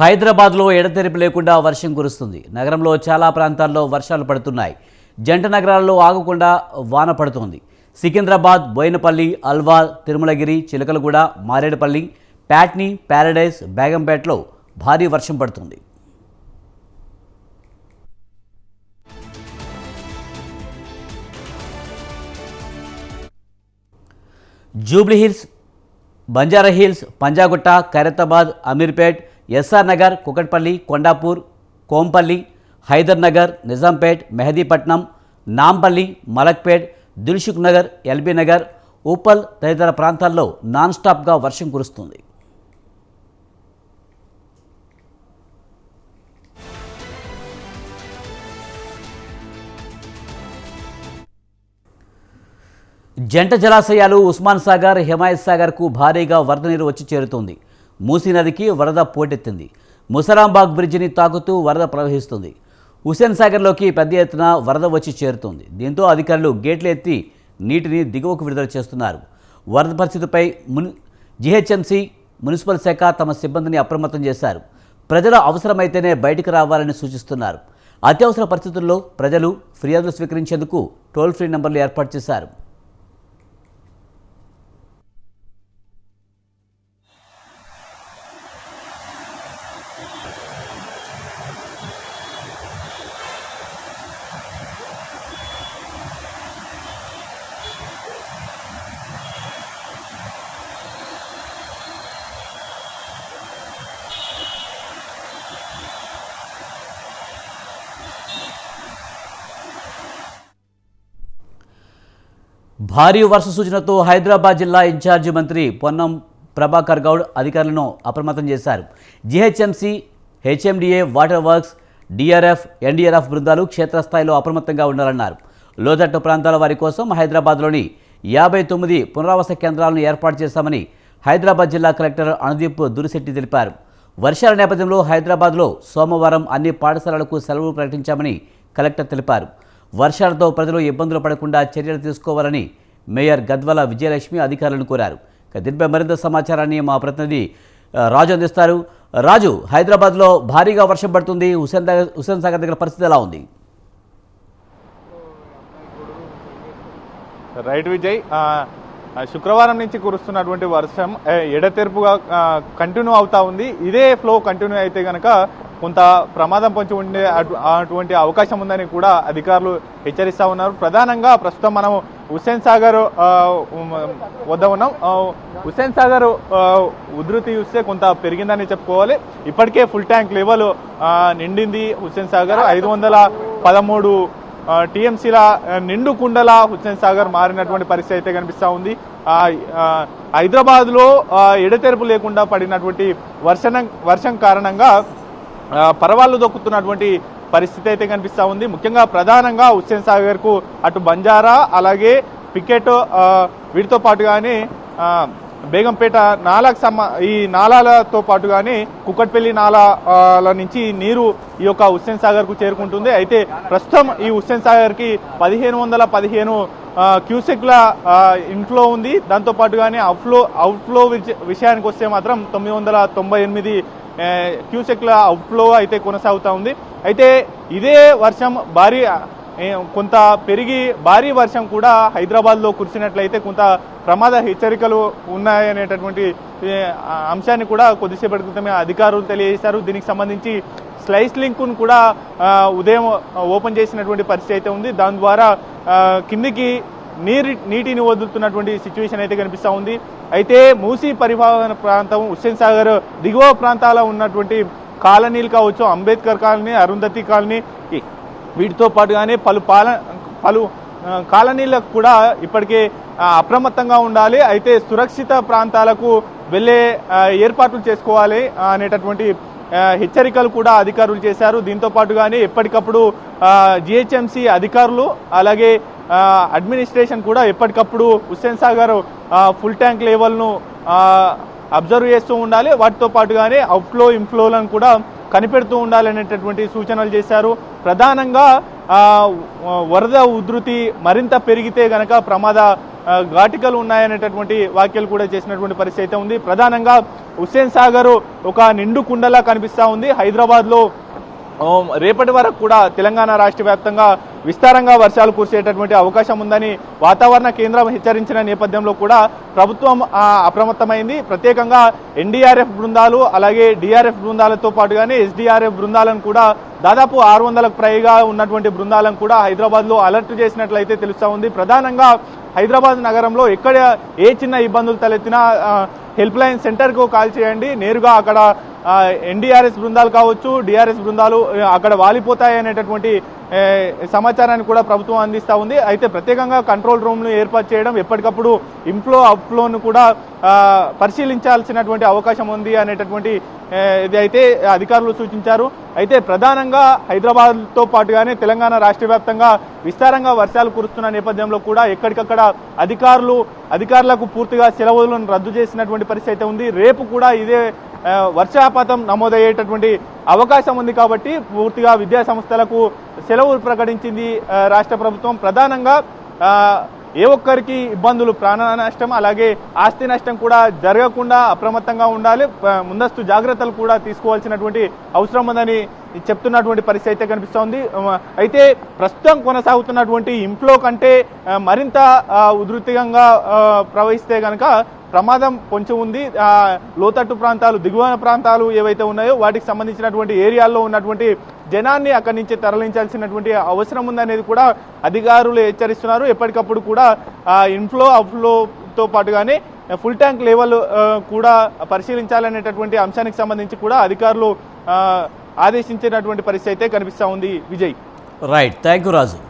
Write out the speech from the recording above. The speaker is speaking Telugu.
హైదరాబాద్లో ఎడతెరిపి లేకుండా వర్షం కురుస్తుంది. నగరంలో చాలా ప్రాంతాల్లో వర్షాలు పడుతున్నాయి. జంట నగరాల్లో ఆగకుండా వాన పడుతోంది. సికింద్రాబాద్ బోయినపల్లి అల్వాల్ తిరుమలగిరి చిలకలగూడ మారేడుపల్లి ప్యాట్నీ ప్యారడైజ్ బేగంపేటలో భారీ వర్షం పడుతుంది. Jubilee Hills Banjara Hills Panjagutta Khairatabad Ameerpet S R Nagar Kukatpally Kondapur Kompally Hyder Nagar Nizampet Mehdipatnam Nampally Malakpet Dilsukh Nagar L B Nagar Uppal తదితర ప్రాంతాల్లో నాన్ స్టాప్గా వర్షం కురుస్తుంది. జంట జలాశయాలు ఉస్మాన్ సాగర్ హిమాయత్ సాగర్కు భారీగా వరద నీరు వచ్చి చేరుతోంది. మూసీ నదికి వరద పోటెత్తింది. ముసరాంబాగ్ బ్రిడ్జిని తాకుతూ వరద ప్రవహిస్తుంది. హుసేన్ సాగర్లోకి పెద్ద ఎత్తున వరద వచ్చి చేరుతుంది. దీంతో అధికారులు గేట్లు ఎత్తి నీటిని దిగువకు విడుదల చేస్తున్నారు. వరద పరిస్థితిపై మున్ జిహెచ్ఎంసీ మున్సిపల్ శాఖ తమ సిబ్బందిని అప్రమత్తం చేశారు. ప్రజలు అవసరమైతేనే బయటకు రావాలని సూచిస్తున్నారు. అత్యవసర పరిస్థితుల్లో ప్రజలు ఫిర్యాదులు స్వీకరించేందుకు టోల్ ఫ్రీ నెంబర్లు ఏర్పాటు చేశారు. భారీ వర్ష సూచనతో హైదరాబాద్ జిల్లా ఇన్ఛార్జి మంత్రి పొన్నం ప్రభాకర్ గౌడ్ అధికారులను అప్రమత్తం చేశారు. GHMC HMDA water works DRF NDRF బృందాలు క్షేత్రస్థాయిలో అప్రమత్తంగా ఉండాలన్నారు. లోతట్టు ప్రాంతాల వారి కోసం హైదరాబాద్లోని యాభై తొమ్మిది పునరావాస కేంద్రాలను ఏర్పాటు చేశామని హైదరాబాద్ జిల్లా కలెక్టర్ అనుదీప్ దురిశెట్టి తెలిపారు. వర్షాల నేపథ్యంలో హైదరాబాద్లో సోమవారం అన్ని పాఠశాలలకు సెలవు ప్రకటించామని కలెక్టర్ తెలిపారు. వర్షాలతో ప్రజలు ఇబ్బందులు పడకుండా చర్యలు తీసుకోవాలని మేయర్ గద్వల విజయలక్ష్మి అధికారులను కోరారు. ఇక దీనిపై మరింత సమాచారాన్ని మా ప్రతినిధి రాజు అందిస్తారు. రాజు హైదరాబాద్లో భారీగా వర్షం పడుతుంది. హుసేన్ హుసేన్ సాగర్ దగ్గర పరిస్థితి ఎలా ఉంది? రైట్ విజయ్ శుక్రవారం నుంచి కురుస్తున్నటువంటి వర్షం ఎడతెరుపుగా కంటిన్యూ అవుతా ఉంది. ఇదే ఫ్లో కంటిన్యూ అయితే కనుక కొంత ప్రమాదం పొంచి ఉండే అటు- అటువంటి అవకాశం ఉందని కూడా అధికారులు హెచ్చరిస్తూ ఉన్నారు. ప్రధానంగా ప్రస్తుతం మనం హుస్సేన్ సాగర్ వద్ద ఉన్నాం. హుస్సేన్ సాగర్ ఉధృతి చూస్తే కొంత పెరిగిందని చెప్పుకోవాలి. ఇప్పటికే ఫుల్ ట్యాంక్ లెవెల్ నిండింది హుస్సేన్ సాగర్. ఐదు వందల పదమూడు టీఎంసీల నిండు కుండల హుస్సేన్ సాగర్ మారినటువంటి పరిస్థితి అయితే కనిపిస్తూ ఉంది. హైదరాబాద్లో ఎడతెరుపు ఎడతెరపు లేకుండా పడినటువంటి వర్షం వర్షం కారణంగా ఆ, పరవాళ్ళు దొక్కుతున్నటువంటి పరిస్థితి అయితే కనిపిస్తూ ఉంది. ముఖ్యంగా ప్రధానంగా హుస్సేన్ సాగర్కు అటు బంజారా అలాగే పికెట్ వీటితో పాటుగానే కానీ బేగంపేట నాలకు సమ ఈ నాలాలతో పాటుగానే కుక్కట్పల్లి నాలాల నుంచి నీరు ఈ యొక్క హుస్సేన్ సాగర్కు చేరుకుంటుంది. అయితే ప్రస్తుతం ఈ హుస్సేన్ సాగర్కి పదిహేను వందల పదిహేను క్యూసెక్ల ఇన్ఫ్లో ఉంది. దాంతో పాటుగానే అవుట్ఫ్లో అవుట్ఫ్లో విషయానికి వస్తే మాత్రం తొమ్మిది వందల తొంభై ఎనిమిది క్యూసెక్ల అవుట్ఫ్లో అయితే కొనసాగుతూ ఉంది. అయితే ఇదే వర్షం భారీ కొంత పెరిగి భారీ వర్షం కూడా హైదరాబాద్లో కురిసినట్లయితే కొంత ప్రమాద హెచ్చరికలు ఉన్నాయనేటటువంటి అంశాన్ని కూడా కొద్దిసేపటి క్రితమే అధికారులు తెలియజేశారు. దీనికి సంబంధించి స్లైస్ లింక్ను కూడా ఉదయం ఓపెన్ చేసినటువంటి పరిస్థితి అయితే ఉంది. దాని ద్వారా కిందికి నీరు నీటిని వదులుతున్నటువంటి సిచ్యువేషన్ అయితే కనిపిస్తూ ఉంది. అయితే మూసీ పరివాహన ప్రాంతం హుస్సేన్ సాగర్ దిగువ ప్రాంతాల ఉన్నటువంటి కాలనీలు కావచ్చు అంబేద్కర్ కాలనీ అరుంధతి కాలనీ వీటితో పాటుగానే పలు పాల పలు కాలనీలకు కూడా ఇప్పటికే అప్రమత్తంగా ఉండాలి. అయితే సురక్షిత ప్రాంతాలకు వెళ్ళే ఏర్పాట్లు చేసుకోవాలి అనేటటువంటి హెచ్చరికలు కూడా అధికారులు చేశారు. దీంతో పాటుగానే ఎప్పటికప్పుడు జిహెచ్ఎంసీ అధికారులు అలాగే అడ్మినిస్ట్రేషన్ కూడా ఎప్పటికప్పుడు హుస్సేన్ సాగర్ ఫుల్ ట్యాంక్ లెవెల్ను అబ్జర్వ్ చేస్తూ ఉండాలి. వాటితో పాటుగానే అవుట్ఫ్లో ఇన్ఫ్లోలను కూడా కనిపెడుతూ ఉండాలనేటటువంటి సూచనలు చేశారు. ప్రధానంగా వరద ఉధృతి మరింత పెరిగితే గనక ప్రమాద ఘాటికలు ఉన్నాయనేటటువంటి వ్యాఖ్యలు కూడా చేసినటువంటి పరిస్థితి అయితే ఉంది. ప్రధానంగా హుస్సేన్ సాగర్ ఒక నిండు కుండలా కనిపిస్తూ ఉంది. హైదరాబాద్లో రేపటి వరకు కూడా తెలంగాణ రాష్ట్ర వ్యాప్తంగా విస్తారంగా వర్షాలు కురిసేటటువంటి అవకాశం ఉందని వాతావరణ కేంద్రం హెచ్చరించిన నేపథ్యంలో కూడా ప్రభుత్వం అప్రమత్తమైంది. ప్రత్యేకంగా ఎన్డీఆర్ఎఫ్ బృందాలు అలాగే డిఆర్ఎఫ్ బృందాలతో పాటుగానే ఎస్డీఆర్ఎఫ్ బృందాలను కూడా దాదాపు ఆరు వందలకు పైగా ఉన్నటువంటి బృందాలను కూడా హైదరాబాద్లో అలర్ట్ చేసినట్లయితే తెలుస్తా ఉంది. ప్రధానంగా హైదరాబాద్ నగరంలో ఎక్కడ ఏ చిన్న ఇబ్బందులు తలెత్తినా హెల్ప్ లైన్ సెంటర్కు కాల్ చేయండి. నేరుగా అక్కడ ఎన్డీఆర్ఎస్ బృందాలు కావచ్చు డిఆర్ఎస్ బృందాలు అక్కడ వాలిపోతాయి అనేటటువంటి సమాచారాన్ని కూడా ప్రభుత్వం అందిస్తూ ఉంది. అయితే ప్రత్యేకంగా కంట్రోల్ రూమ్ను ఏర్పాటు చేయడం ఎప్పటికప్పుడు ఇన్ఫ్లో అవుట్ఫ్లోను కూడా పరిశీలించాల్సినటువంటి అవకాశం ఉంది అనేటటువంటి ఇది అయితే అధికారులు సూచించారు. అయితే ప్రధానంగా హైదరాబాద్తో పాటుగానే తెలంగాణ రాష్ట్ర వ్యాప్తంగా విస్తారంగా వర్షాలు కురుస్తున్న నేపథ్యంలో కూడా ఎక్కడికక్కడ అధికారులు అధికారులకు పూర్తిగా సెలవులను రద్దు చేసినటువంటి పరిస్థితి అయితే ఉంది. రేపు కూడా ఇదే వర్షాపాతం నమోదయ్యేటటువంటి అవకాశం ఉంది కాబట్టి పూర్తిగా విద్యా సంస్థలకు సెలవులు ప్రకటించింది రాష్ట్ర ప్రభుత్వం. ప్రధానంగా ఏ ఒక్కరికి ఇబ్బందులు ప్రాణ నష్టం అలాగే ఆస్తి నష్టం కూడా జరగకుండా అప్రమత్తంగా ఉండాలి. ముందస్తు జాగ్రత్తలు కూడా తీసుకోవాల్సినటువంటి అవసరం ఉందని చెప్తున్నటువంటి పరిస్థితి అయితే కనిపిస్తోంది. అయితే ప్రస్తుతం కొనసాగుతున్నటువంటి ఇంట్లో కంటే మరింత ఆ, ప్రవహిస్తే కనుక ప్రమాదం కొంచెం ఉంది. లోతట్టు ప్రాంతాలు దిగువన ప్రాంతాలు ఏవైతే ఉన్నాయో వాటికి సంబంధించినటువంటి ఏరియాల్లో ఉన్నటువంటి జనాన్ని అక్కడి నుంచి తరలించాల్సినటువంటి అవసరం ఉందనేది కూడా అధికారులు హెచ్చరిస్తున్నారు. ఎప్పటికప్పుడు కూడా ఇన్ఫ్లో అవుట్ఫ్లోతో పాటుగానే ఫుల్ ట్యాంక్ లెవెల్ కూడా పరిశీలించాలనేటటువంటి అంశానికి సంబంధించి కూడా అధికారులు ఆదేశించినటువంటి పరిస్థితి అయితే కనిపిస్తూ ఉంది. Vijay. Right thank you Raju